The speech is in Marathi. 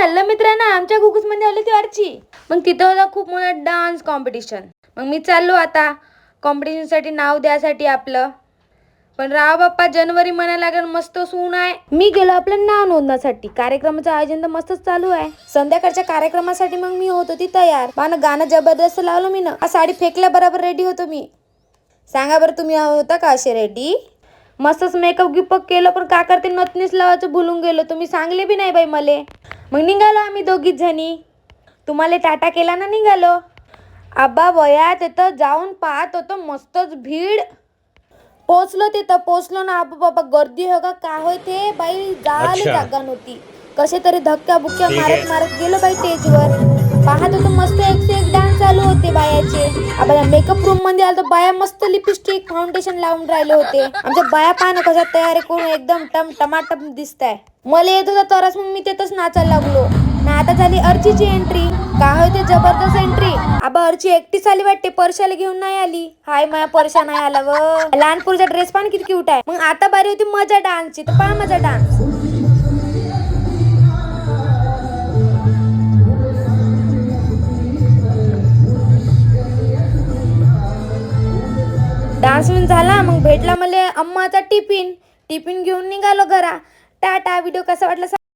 हॅलो मित्रांना आमच्या मध्ये आली ती आरची. मग तिथं होता खूप मोठा डान्स कॉम्पिटिशन मग मी चाललो आता. कॉम्पिटिशनसाठी नाव द्यासाठी आपलं. पण राव बाप्पा जनवरी म्हणायला लागेल मस्त सून आहे. मी गेलो आपलं नाव नोंदण्यासाठी. कार्यक्रमाचं आयोजन तर मस्तच चालू आहे. संध्याकाळच्या कार्यक्रमासाठी मग मी होत होती तयार. पानं गाणं जबरदस्त लावलं मी ना. साडी फेकल्या बरोबर रेडी होतो मी. सांगा बरं तुम्ही होता का असे रेडी मस्तच मेकअप गिपअप केलं पण का करते? नतनीस लावायचं भुलून गेलो. तुम्ही सांगले बी नाही बाई मले. मग निघालो आम्ही दोघीच जणी. तुम्हाला टाटा केला ना निघालो. आबा वया तिथं जाऊन पाहत होतो मस्तच भीड. पोचलो तिथं पोचलो ना आबा बाबा गर्दी हो का काय होय ते? बाई जायला अच्छा. जागा नव्हती कसे तरी धक्क्या बुक्क्या ठीक मारत. मारत गेलो बाई स्टेजवर पाहत होतो मस्त एक बायाचे मेकअप रूममध्ये आलो तर बाया मस्त लिपस्टिक फाउंडेशन लावून राहिले होते. आमच्या बाया पाहणं कशा तयारी करून एकदम टम टमाटम दिसताय. मला येत होता तरच मग मी तिथंच नाचायला लागलो. ना आता झाली अर्चीची एंट्री काय होते जबरदस्त एंट्री आबा अर्ची एकटीच आली वाटते. परशाला घेऊन नाही आली. हाय माया परशा नाही आला व. लहानपूरचा ड्रेस पण किती क्यूट आहे. मग आता बारी होती मजा डान्सची तर पहा मजा डान्स डान्स झाला मग भेटला मला अम्माचा टिफिन. टिफिन घेऊन निघालो घरा. टाटा व्हिडिओ कसा वाटला